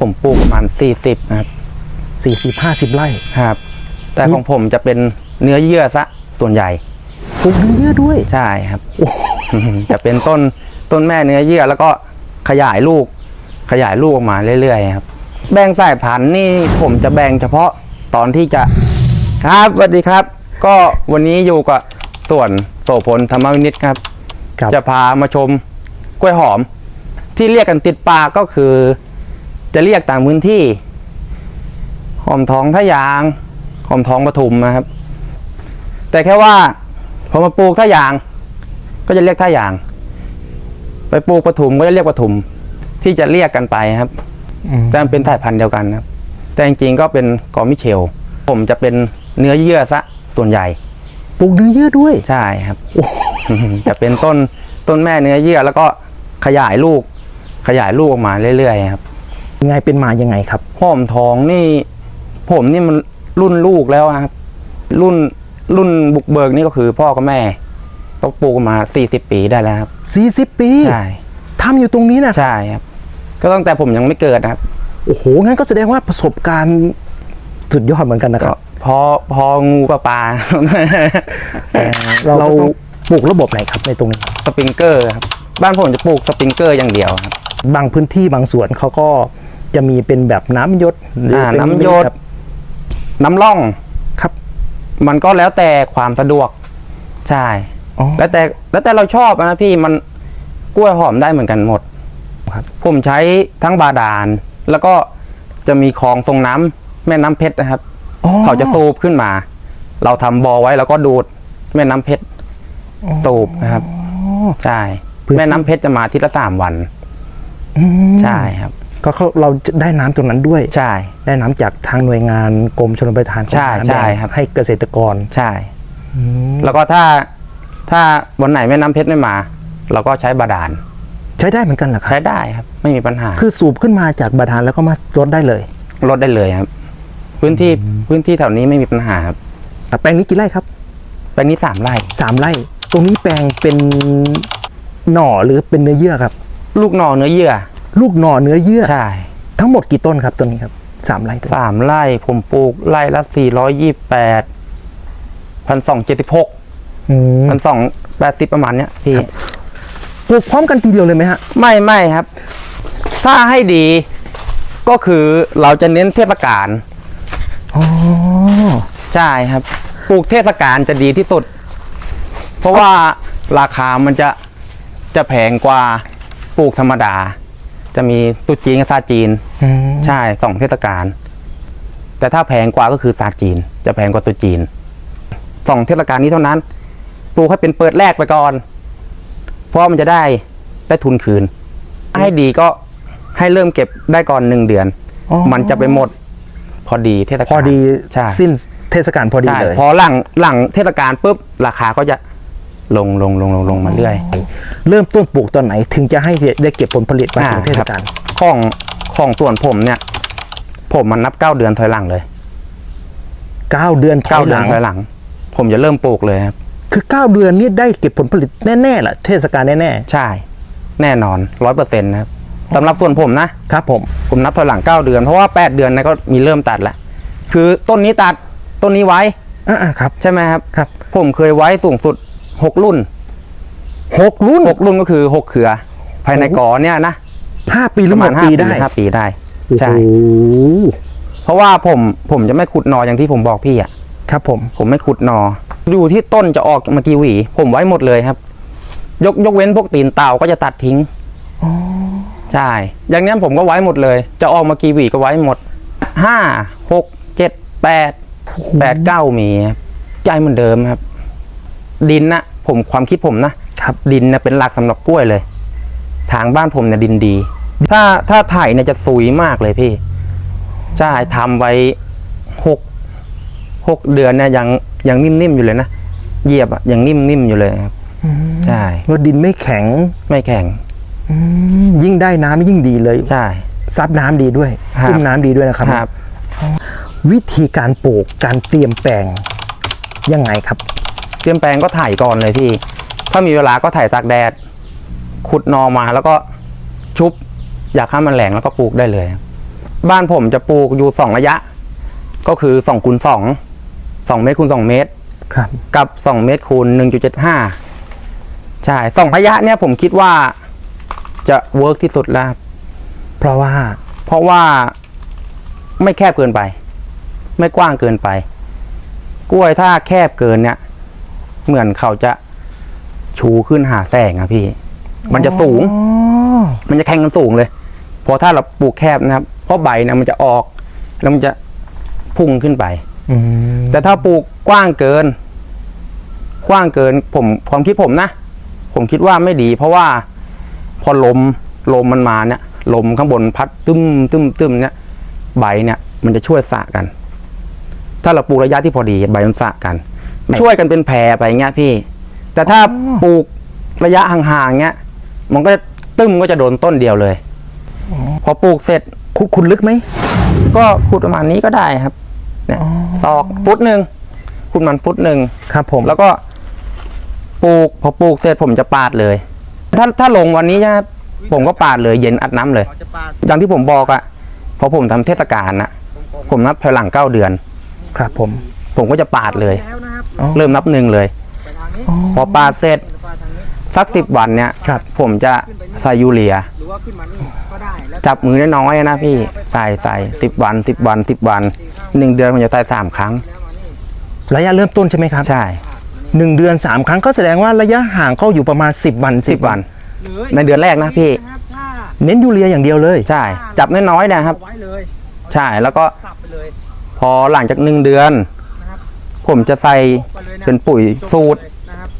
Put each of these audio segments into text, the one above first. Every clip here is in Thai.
ผมปลูกประมาณ40นะครับสี่สิบห้าสิบไร่ครับ แต่ของผมจะเป็นเนื้อเยื่อซะส่วนใหญ่ปลูกเนื้อเยื่อด้วยใช่ครับ จะเป็นต้นต้นแม่เนื้อเยื่อแล้วก็ขยายลูก ขยายลูกออกมาเรื่อยๆครับ แบ่งสายพันธุ์นี่ผมจะแบ่งเฉพาะตอนที่จะครับสวัสดีครับ ก็วันนี้อยู่กับส่วนโสพลธรรมวินิตครับครับจะพามาชมกล้วยหอม ที่เรียกกันติดปากก็คือ จะเรียกตามพื้นที่หอมทองท่ายางหอมทองปทุมนะครับ แต่แค่ว่าพอมาปลูกท่ายาง ก็จะเรียกท่ายาง ไปปลูกปทุมก็จะเรียกปทุมที่จะเรียกกันไปครับอืมแต่มันเป็นสายพันธุ์เดียวกันครับ แต่จริงๆก็เป็นกอมิเชล ผมจะเป็นเนื้อเยื่อซะส่วนใหญ่ปลูกเนื้อเยื่อด้วยใช่ครับจะเป็นต้นต้นแม่เนื้อเยื่อแล้วก็ขยายลูก ขยายลูกออกมาเรื่อยๆครับ ยังไงเป็นมายังไงครับหอมทองนี่ ผมนี่มันรุ่นลูกแล้วนะครับรุ่นรุ่นบุกเบิกนี่ก็คือพ่อกับแม่ต้องปลูกมาสี่สิบปีได้แล้วครับสี่สิบปีใช่ทำอยู่ตรงนี้นะใช่ครับ ก็ตั้งแต่ผมยังไม่เกิดนะครับโอ้โหงั้นก็แสดงว่าประสบการณ์สุดยอดเหมือนกันนะคก็รับ พอพองูปลาปลาเราเราปลูกระบบไหนครับในตรงนี้สปริงเกอร์ครับบ้านผมจะปลูกสปริงเกอร์อย่างเดียวครับบางพื้นที่บางส่วนเขาก็ จะมีเป็นแบบน้ำหยศหรืออ่าเป็นน้ำหยดแบบน้ำร่อง ครับ มันก็แล้วแต่ความสะดวก ใช่ อ๋อ แล้วแต่แล้วแต่เราชอบนะพี่มันกล้วยหอมได้เหมือนกันหมดครับ ผมใช้ทั้งบาดาล แล้วก็จะมีคลองทรงน้ำแม่น้ำเพชรนะครับ อ๋อ เขาจะสูบขึ้นมา เราทำบอไว้แล้วก็ดูดแม่น้ำเพชรสูบนะครับ ใช่ พื้นที่ แม่น้ำเพชรจะมาอาทิตย์ละสามวัน อืมใช่ครับ ก็เขาเราจะได้น้ำตรงนั้นด้วยใช่ ได้น้ำจากทางหน่วยงานกรมชลประทานใช่ของใช่แบ่งครับให้เกษตรกรใช่แล้วก็ถ้าถ้าวันไหนแม่น้ำเพชรไม่มา เราก็ใช้บาดาลใช้ได้เหมือนกันเหรอครับใช้ได้ครับไม่มีปัญหา คือสูบขึ้นมาจากบาดาลแล้วก็มาลดได้เลยลดได้เลยครับ พื้นที่พื้นที่แถวนี้ไม่มีปัญหาครับอะแปลงนี้กี่ไร่ครับแปลงนี้สามไร่สามไร่ ตรงนี้แปลงเป็นหน่อหรือเป็นเนื้อเยื่อครับ ลูกหน่อเนื้อเยื่อ ลูกหน่อเนื้อเยื่อ ใช่ทั้งหมดกี่ต้นครับต้นนี้ครับสามไร่ต้นสามไร่ผมปลูกไร่ละสี่ร้อยยี่แปดพันสองเจ็ดสิบหกอืมพันสองแปดสิบประมาณเนี้ยพี่ปลูกพร้อมกันทีเดียวเลยไหมฮะ ไม่ไม่ครับ ถ้าให้ดีก็คือเราจะเน้นเทศกาลอ๋อ ใช่ครับปลูกเทศกาลจะดีที่สุด เพราะว่าราคามันจะจะแพงกว่าปลูกธรรมดา จะมีตรุษจีนกับซาจีน อืมใช่สองเทศกาลแต่ถ้าแพงกว่าก็คือซาจีน จะแพงกว่าตรุษจีนสองเทศกาลนี้เท่านั้น ปลูกให้เป็นเปิดแรกไปก่อน เพราะมันจะได้ได้ทุนคืน ให้ดีก็ให้เริ่มเก็บได้ก่อนหนึ่งเดือน อ๋อมันจะไปหมด พอดีเทศกาลพอดีใช่สิ้นเทศกาลพอดีใช่เลย พอหลังหลังเทศกาลปุ๊บราคาก็จะ ลงลงลงลงลงมาเรื่อยเริ่มต้นปลูกตอนไหนถึงจะให้ได้เก็บผลผลิตมาถึงเทศกาลของของส่วนผมเนี่ย ผมมันนับเก้าเดือนถอยหลังเลยเก้าเดือนถเก้าอยเดืหอลันงถอยหลัง ผมจะเริ่มปลูกเลยครับคือเก้าเดือนนี่ได้เก็บผลผลิตแน่ๆแหละเทศกาลแน่ใช่ แน่นอนร้อยเปอร์เซ็นต์นะครับสำหรับส่วนผมนะๆครับผมผมนับถอยหลังเก้าเดือนเพราะว่าแปดเดือนนะก็มีเริ่มตัดแล้วคือต้นนี้ตัดต้นนี้ไว้อ่าๆครับ ใช่ไหมครับครับ ผมเคยไว้สูงสุด หกรุ่นหกรุ่นหกรุ่นก็คือหกเครือ ภายในกอเนี่ยนะห้าปีหรืปอระหมาณกห้าปีปีได้ห้าปีได้ ใช่ โอ้โหเพราะว่าผมผมจะไม่ขุดหนออย่างที่ผมบอกพี่อะ ครับผม ผมไม่ขุดหนอ อยู่ที่ต้นจะออกมากี่หวี ผมไว้หมดเลยครับ ยกยกเว้นพวกตีนเต่าก็จะตัดทิ้งใช่ อย่างเนี้ยผมก็ไว้หมดเลย จะออกมากี่หวีก็ไว้หมด ห้า หก เจ็ด แปด แปดเก้ามีครับใจเหมือนเดิมครับ ดินนะผมความคิดผมนะครับดินนะเป็นหลักสำหรับกล้วยเลย ทางบ้านผมเนี่ยดินดี ถ้าถ้าไถเนี่ยจะซุยมากเลยพี่ใช่ทำไว้หกหกเดือนเนี่ยยังยังนิ่มๆอยู่เลยนะเหยียบอะยังนิ่มๆอยู่เลยครับใช่ว่าดินไม่แข็งไม่แข็งอืมยิ่งได้น้ำยิ่งดีเลยใช่ซับน้ำดีด้วยครับอุ้มน้ำดีด้วยนะครับครับ วิธีการปลูกการเตรียมแปลงยังไงครับ เตรียมแปลงก็ถ่ายก่อนเลยพี่ ถ้ามีเวลาก็ถ่ายตากแดด ขุดหนอมาแล้วก็ชุบอยากให้มันแหลงแล้วก็ปลูกได้เลยครับบ้านผมจะปลูกอยู่สองระยะ ก็คือสองคูณสองสองเมตรคูณสองเมตรครับ กับสองเมตรคูณหนึ่งจุดเจ็ดห้าใช่สองระยะเนี่ยผมคิดว่าจะเวิร์กที่สุดแล้วครับเพราะว่า เพราะว่าไม่แคบเกินไป ไม่กว้างเกินไป กล้วยถ้าแคบเกินเนี่ย เหมือนเขาจะชูขึ้นหาแสงอะพี่ มันจะสูงอ๋อมันจะแข่งกันสูงเลยเพอถ้าเราปลูกแคบนะครับเพราะใบเนี่ยมันจะออกแล้วมันจะพุ่งขึ้นไปอืมแต่ถ้าปลูกกว้างเกิน กว้างเกินผมความคิดผมนะผมคิดว่าไม่ดี เพราะว่าพอลมลมมันมาเนี่ยลมข้างบนพัดตึ้มตึ้มตึ้มเนี่ย ใบเนี่ย มันจะช่วยสะกัน ถ้าเราปลูกระยะที่พอดี ใบมันสะกัน ช่วยกันเป็นแพรไปเงี้ยพี่ แต่ถ้าปลูกระยะห่างๆเงี้ย มันก็จะตึ้มก็จะโดนต้นเดียวเลย พอปลูกเสร็จคุณคุณลึกไหมก็ขุดประมาณนี้ก็ได้ครับเนี่ยศอกฟุตหนึ่งขุดมันฟุตหนึ่งครับผมแล้วก็ปลูกพอปลูกเสร็จผมจะปาดเลย ถ้าถ้าลงวันนี้นะผมก็ปาดเลยเย็นอัดน้ำเลย อย่างที่ผมบอกอะพอผมทำเทศกาลนะผมนับถอยหลังเก้าเดือน ครับผมผมก็จะปาดเลยแล้วนะครับ อ๋อ เริ่มนับหนึ่งเลยไปทางนี้พอปาดเสร็จหรือไปทางนี้สักสิบวันเนี่ยครับ ผมจะใส่ยูเรีย หรือว่าขึ้นมานี่ก็ได้แล้วจับมือน้อยๆนะพี่ใส่ใส่สิบวันสิบวันสิบวันหนึ่งเดือนผมจะใส่สามครั้งแล้วมานี่ระยะเริ่มต้นใช่ไหมครับใช่หนึ่งเดือนสามครั้งก็แสดงว่าระยะห่างเข้าอยู่ประมาณ 10 วันสิบวัน หรือในเดือนแรกนะพี่ นะครับถ้าเน้นยูเรียอย่างเดียวเลยใช่ จับน้อยๆนะครับ เอาไว้เลยใช่แล้วก็สับไปเลย พอหลังจากหนึ่งเดือนนะครับ ผมจะใส่ไปเลยนะเป็นปุ๋ยสูตรนะครับ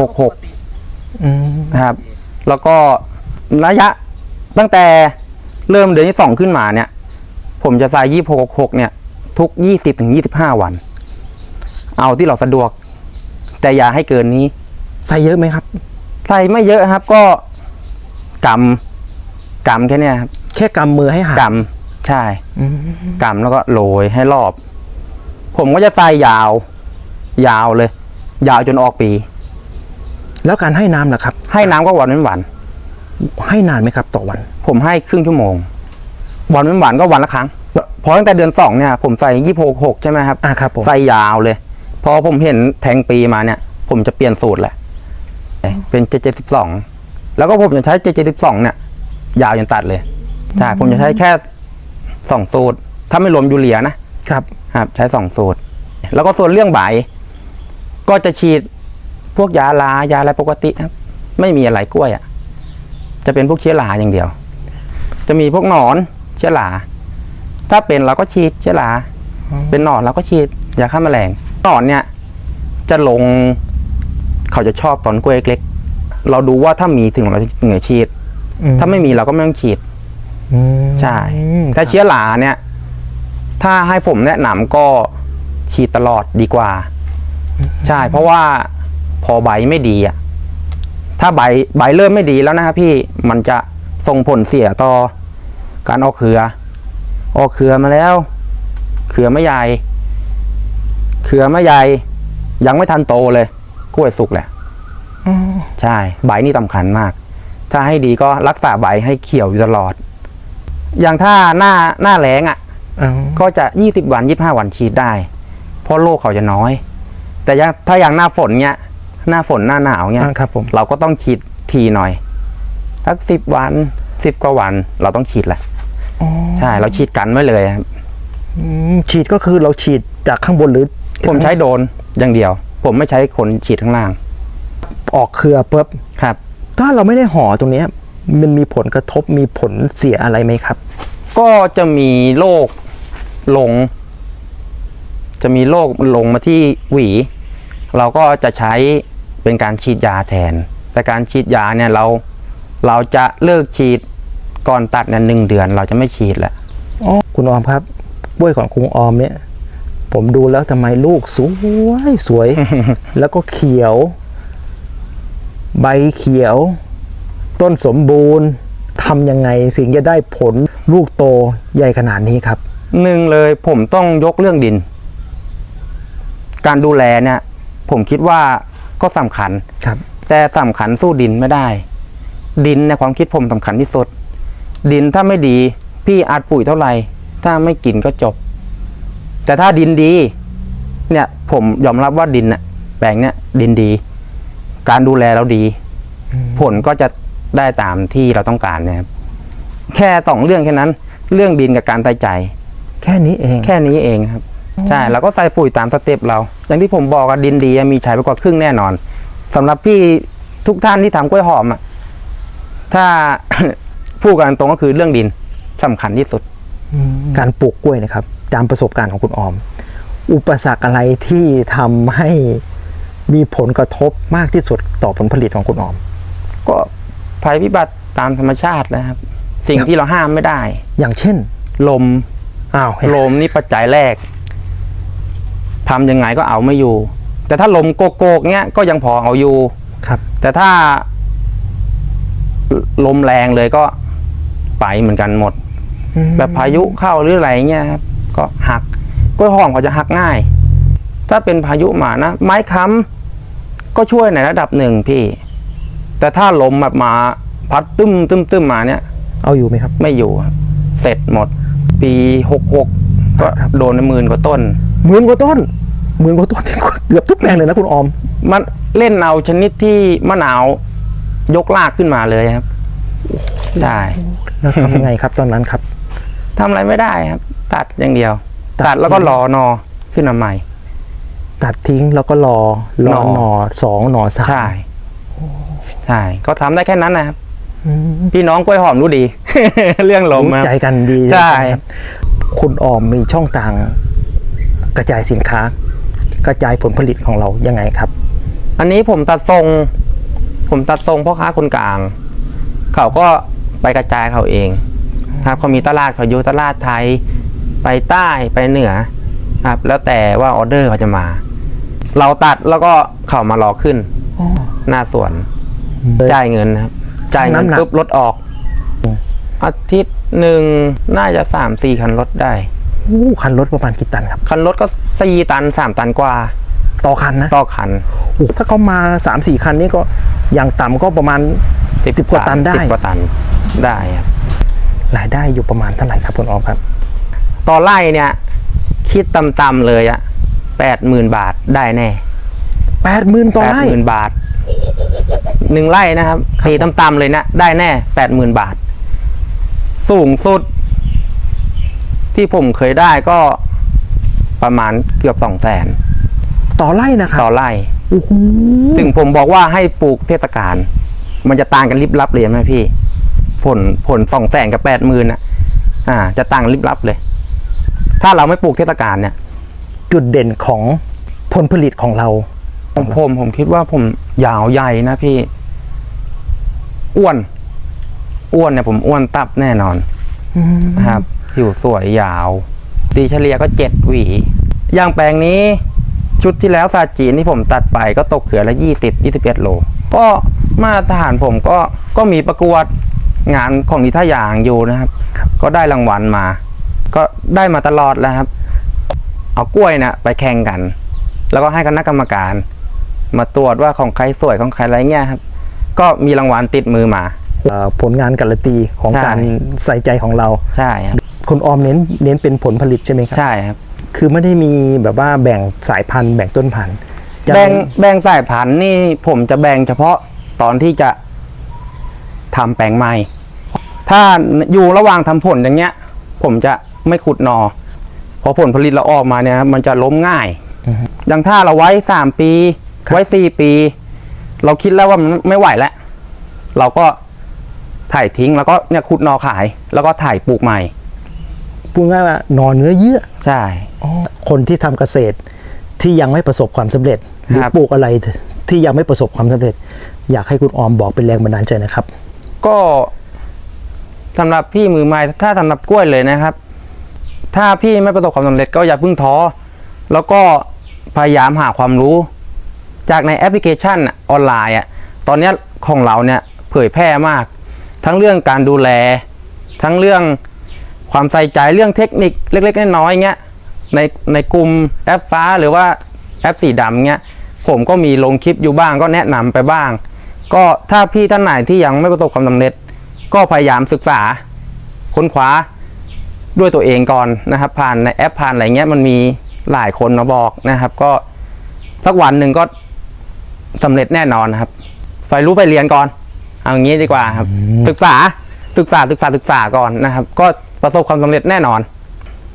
2666 อืมนะครับ แล้วก็ระยะตั้งแต่เริ่มเดือนที่สองขึ้นมาเนี่ย ผมจะใส่2666เนี่ย ทุก20ถึง25วัน เอาที่เราสะดวก แต่อย่าให้เกินนี้ ใส่เยอะไหมครับ ใส่ไม่เยอะครับ ก็กำกำแค่เนี้ยครับแค่กำมือให้ห่างกำใช่อืมกำแล้วก็โรยให้รอบ ผมก็จะใส่ยาว ยาวเลย ยาวจนออกปี แล้วการให้น้ำล่ะครับ ให้น้ำก็หวานเป็นหวานให้นานไหมครับ ต่อวัน ผมให้ครึ่งชั่วโมงหวานเป็นหวานก็วันละครั้งพอตั้งแต่เดือนสองเนี่ย ผมใส่ยี่หกหกใช่ไหมครับ อ่าครับผมใส่ยาวเลยพอผมเห็นแทงปีมาเนี่ย ผมจะเปลี่ยนสูตรแหละ เป็นเจ็ดเจ็ดสิบสองแล้วก็ผมจะใช้เจ็ดเจ็ดสิบสองเนี่ย ยาวจนตัดเลยใช่ผมจะใช้แค่สองสูตร ถ้าไม่รวมยูเรียนะครับ ครับใช้สองสูตร แล้วก็ส่วนเรื่องใบ ก็จะฉีดพวกยาลายาอะไรปกติครับ ไม่มีอะไรกล้วยอะ่ะ จะเป็นพวกเชื้อราอย่างเดียว จะมีพวกหนอนเชื้อราถ้าเป็นเราก็ฉีดเชื้อราอืมเป็นหนอนเราก็ฉีดยาฆ่าแมลงหนอนเนี่ย จะลงเขาจะชอบตอนกล้วยเล็กๆเราดูว่าถ้ามีถึงเราจะเหนือฉีดอืถ้าไม่มีเราก็ไม่ต้องฉีดอืมใช่ถ้าเชื้อราเนี่ย ถ้าให้ผมแนะนำก็ฉีดตลอดดีกว่า ใช่ เพราะว่าพอใบไม่ดีอะถ้าใบใบเริ่มไม่ดีแล้วนะครับพี่มันจะส่งผลเสียต่อการออกเครือ ออกเครือมาแล้ว เครือไม่ใหญ่เครือไม่ใหญ่ยังไม่ทันโตเลยกล้วยสุกแหละอืมใช่ ใบนี่สำคัญมาก ถ้าให้ดีก็รักษาใบให้เขียวอยู่ตลอด อย่างถ้าหน้าหน้าแล้งอะอ๋อ ก็จะ 20 วัน 25 วันฉีดได้ เพราะโรคเขาจะน้อย แต่อย่างถ้าอย่างหน้าฝนเนี้ย หน้าฝนหน้าหนาวเนี้ยอ่าครับผมเราก็ต้องฉีดทีหน่อยสักสิบวันสิบกว่าวัน เราต้องฉีดแหละอ๋อใช่ เราฉีดกันไว้เลยครับอืมฉีดก็คือเราฉีดจากข้างบนหรือ ผมใช้โดรนอย่างเดียว ผมไม่ใช้คนฉีดข้างล่าง ออกเครือปุ๊บครับ ถ้าเราไม่ได้ห่อตรงเนี้ยมันมีผลกระทบมีผลเสียอะไรไหมครับ ก็จะมีโรค ลง จะมีโรคลงมาที่หวี เราก็จะใช้เป็นการฉีดยาแทน แต่การฉีดยาเนี่ยเราเราจะเลิกฉีดก่อนตัดเนี่ยหนึ่งเดือน เราจะไม่ฉีดแล้วอ๋อคุณออมครับกล้วยของคุณออมเนี่ย ผมดูแล้วทำไมลูกสวยสวย แล้วก็เขียว ใบเขียว ต้นสมบูรณ์ทำยังไงถึงจะได้ผลลูกโตใหญ่ขนาดนี้ครับ หนึ่งเลยผมต้องยกเรื่องดิน การดูแลเนี่ย ผมคิดว่าก็สำคัญ ครับ แต่สำคัญสู้ดินไม่ได้ ดินในความคิดผมสำคัญที่สุด ดินถ้าไม่ดีพพี่อัดปุ๋ยเท่าไหร่ ถ้าไม่กินก็จบ แต่ถ้าดินดี เนี่ย ผมยอมรับว่าดินน่ะแปลงเนี่ยดินดี การดูแลเราดี ผลก็จะได้ตามที่เราต้องการนะครับแค่สองเรื่องแค่นั้น เรื่องดินกับการใส่ใจ แค่นี้เอง แค่นี้เองครับ ใช่แล้วก็ใส่ปุ๋ยตามสเต็ปเรา อย่างที่ผมบอกอะดินดีอะมีใช้ไปกว่าครึ่งแน่นอนสำหรับพี่ทุกท่านที่ทำกล้วยหอมอะถ้าพูดกันตรงก็คือเรื่องดินสำคัญที่สุด การปลูกกล้วยนะครับ ตามประสบการณ์ของคุณออม อุปสรรคอะไรที่ทำให้มีผลกระทบมากที่สุดต่อผลผลิตของคุณออม ก็ภัยพิบัติตามธรรมชาตินะครับ สิ่งครับที่เราห้ามไม่ได้ อย่างเช่น ลม อ้าวเห็นลมนี่ปัจจัยแรกทำยังไงก็เอาไม่อยู่ แต่ถ้าลมโกโกกเนี้ยก็ยังพอเอาอยู่ครับ แต่ถ้าลมแรงเลยก็ไปเหมือนกันหมด แบบพายุเข้าหรืออะไรเงี้ยครับก็หักกล้วยหอมเขาจะหักง่าย ถ้าเป็นพายุมานะไม้ค้ำก็ช่วยในระดับหนึ่งพี่ แต่ถ้าลมแบบมาพัดตึ้มตึ้มตึ้มมาเนี่ย เอาอยู่ไหมครับ ไม่อยู่ครับเสร็จหมด ปีหกหกก็ครับ โดนไปหมื่นกว่าต้น หมื่นกว่าต้นหมื่นกว่าต้นนี่เกือบทุกแปลงเลยนะคุณออม มันเล่นเอาชนิดที่มะนาวยกลากขึ้นมาเลยครับใช่แล้วทำยังไงครับตอนนั้นครับ ทำอะไรไม่ได้ครับ ตัดอย่างเดียว ตัด ตัดแล้วก็รอนอขึ้นมาใหม่ ตัดทิ้งแล้วก็รอรอหน่อหน่อสองหน่อสามใช่ใช่ ก็ทำได้แค่นั้นนะครับอืม พี่น้องกล้วยหอมรู้ดี เรื่องลมรู้ครับใจกันดีใช่ครับคุณออมมีช่องทางกระจายสินค้า กระจายผลผลิตของเรายังไงครับ อันนี้ผมตัดทรง ผมตัดทรงพ่อค้าคนกลาง เขาก็ไปกระจายเขาเองครับเขามีตลาดเขาอยู่ตลาดไทยไปใต้ไปเหนือครับ แล้วแต่ว่าออเดอร์เขาจะมา เราตัดแล้วก็เขามารอขึ้นอ๋อหน้าสวนจ่ายเงินนะครับ จ่ายเงินน้ำหนัก ปุ๊บรถออก อาทิตย์หนึ่งน่าจะสามสี่คันรถได้ อู้คันรถประมาณกี่ตันครับ คันรถก็สี่ตันสามตันกว่าต่อคันนะต่อคันโอ้ถ้าเขามา3ามสี่คันนี้ก็อย่างต่ำก็ประมาณ 10 กว่าตันได้ สิบกว่าตันได้ครับ รายได้อยู่ประมาณเท่าไหร่ครับคุณออมครับ ต่อไร่เนี่ย คิดต่ำๆเลยอะแปดหมื่นบาทได้แน่แปดหมื่นต่อแปดไร่หมื่นบาท หนึ่งไร่นะครับตีต่ำๆเลยนะ ได้แน่แปดหมื่นบาท สูงสุด ที่ผมเคยได้ก็ประมาณเกือบสองแสนต่อไร่นะครับต่อไร่โอ้โหถึงผมบอกว่าให้ปลูกเทศกาลมันจะต่างกันลิบลับเลยไหมพี่ ผลผลสองแสนกับแปดหมื่นอะ อ่า จะต่างลิบลับเลย ถ้าเราไม่ปลูกเทศกาลเนี่ย จุดเด่นของผลผลิตของเรา ผมผมผมคิดว่าผมยาวใหญ่นะพี่ อ้วน อ้วนเนี่ยผมอ้วนตับแน่นอนนะครับผิวสวยยาว ตีเฉลี่ยก็เจ็ดหวี อย่างแปลงนี้ ชุดที่แล้วซาจีนที่ผมตัดไปก็ตกเขือละยี่สิบยี่สิบเอ็ดโล ก็มาตรฐานผมก็ก็มีประกวดงานของนิทยางอยู่นะครับ ก็ได้รางวัลมา ก็ได้มาตลอดแล้วครับ เอากล้วยนะไปแข่งกัน แล้วก็ให้คณะกรรมการ มาตรวจว่าของใครสวยของใครอะไรเงี้ยครับ ก็มีรางวัลติดมือมาเอ่อผลงานการันตีของใช่การใส่ใจของเราใช่ครับคุณออมเน้นเน้นเป็นผลผลิตใช่ไหมครับใช่ครับ คือไม่ได้มีแบบว่าแบ่งสายพันธุ์แบ่งต้นพันธุ์จะแบ่งเน้นแบ่งสายพันธุ์นี่ผมจะแบ่งเฉพาะตอนที่จะทำแปลงใหม่ถ้าอยู่ระหว่างทำผลอย่างเงี้ย ผมจะไม่ขุดหนอพอผลผลิตเราออกมาเนี่ยครับมันจะล้มง่ายอย่างถ้าเราไว้สามปี ไว้สี่ปี เราคิดแล้วว่ามันไม่ไหวแล้ว เราก็ถ่ายทิ้งแล้วก็เนี่ยขุดหนอขาย แล้วก็ถ่ายปลูกใหม่ พูดง่ายว่าหนอนเนื้อเยื่อใช่อคนที่ทำเกษตรที่ยังไม่ประสบความสำเร็จหรือครับปลูกอะไรที่ยังไม่ประสบความสำเร็จ อยากให้คุณออมบอกเป็นแรงบันดาลใจนะครับ ก็สำหรับพี่มือใหม่ถ้าสำหรับกล้วยเลยนะครับ ถ้าพี่ไม่ประสบความสำเร็จก็อย่าเพิ่งท้อแล้วก็พยายามหาความรู้ จากในแอปพลิเคชันออนไลน์อะตอนนี้ของเราเนี่ยเผยแพร่มาก ทั้งเรื่องการดูแล ทั้งเรื่องความใส่ใจเรื่องเทคนิคเล็กๆน้อยๆเงี้ยในในกลุ่มแอปฟ้าหรือว่าแอปสีดำเงี้ยผมก็มีลงคลิปอยู่บ้างก็แนะนำไปบ้าง ก็ถ้าพี่ท่านไหนที่ยังไม่ประสบความสำเร็จ ก็พยายามศึกษาค้นคว้าด้วยตัวเองก่อนนะครับ ผ่านในแอปผ่านอะไรเงี้ยมันมีหลายคนมาบอกนะครับ ก็สักวันหนึ่งก็ สำเร็จแน่นอนนะครับไฟรู้ไฟเรียนก่อน เอางี้ดีกว่าครับ ศึกษาศึกษาศึกษาศึกษาก่อนนะครับ ก็ประสบความสำเร็จแน่นอน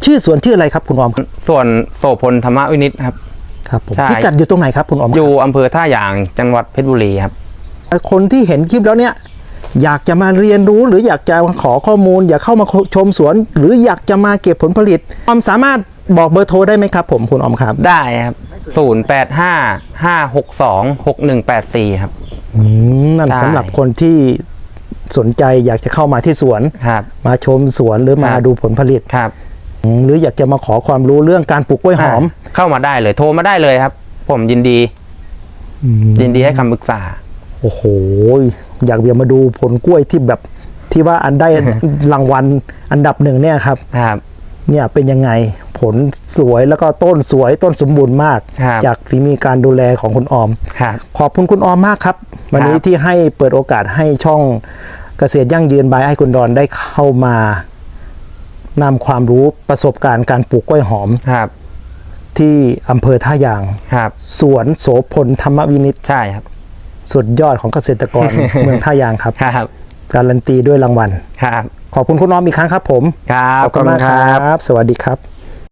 ชื่อสวนชื่ออะไรครับคุณออมครับส่วนโสพลธรรมวินิตครับ ครับผมใช่ พิกัดอยู่ตรงไหนครับคุณออมครับอยู่อำเภอท่ายางจังหวัดเพชรบุรีครับ คนที่เห็นคลิปแล้วเนี่ย อยากจะมาเรียนรู้หรืออยากจะขอข้อมูล อยากเข้ามาชมสวน หรืออยากจะมาเก็บผลผลิตออมสามารถบอกเบอร์โทรได้ไหมครับผมคุณออมครับ ได้ครับ ศูนย์แปดห้าห้าหกสองหกหนึ่งแปดสี่ครับ อืมนั่นได้สำหรับคนที่สนใจอยากจะเข้ามาที่สวน ครับ มาชมสวนหรือมาครับ ดูผลผลิตครับอืมหรืออยากจะมาขอความรู้เรื่องการปลูกกล้วยหอมาเข้ามาได้เลย โทรมาได้เลยครับ ผมยินดียินดีให้คำปรึกษา โอ้โหอยากเบียมาดูผลกล้วยที่แบบที่ว่าอันได้รางวัลอันดับหนึ่งเนี่ยครับ ครับ เนี่ยเป็นยังไง ผลสวยแล้วก็ต้นสวยต้นสมบูรณ์มาก ครับจากฝีมือการดูแลของคุณออม ครับขอบคุณคุณออมมากครับ วันนี้ครับที่ให้เปิดโอกาสให้ช่องเกษตรยั่งยืนบายไอ้คุณดอนได้เข้ามานำความรู้ประสบการณ์การปลูกกล้วยหอมครับที่อำเภอท่ายาง ครับสวนโสพลธรรมวินิตใช่ครับสุดยอดของเกษตรกร เมืองท่ายางครับ ครับการันตีด้วยรางวัล ครับขอบคุณคุณออมอีกครั้งครับผม ครับขอบคุณมากขอบคุณคครับรับสวัสดีครับ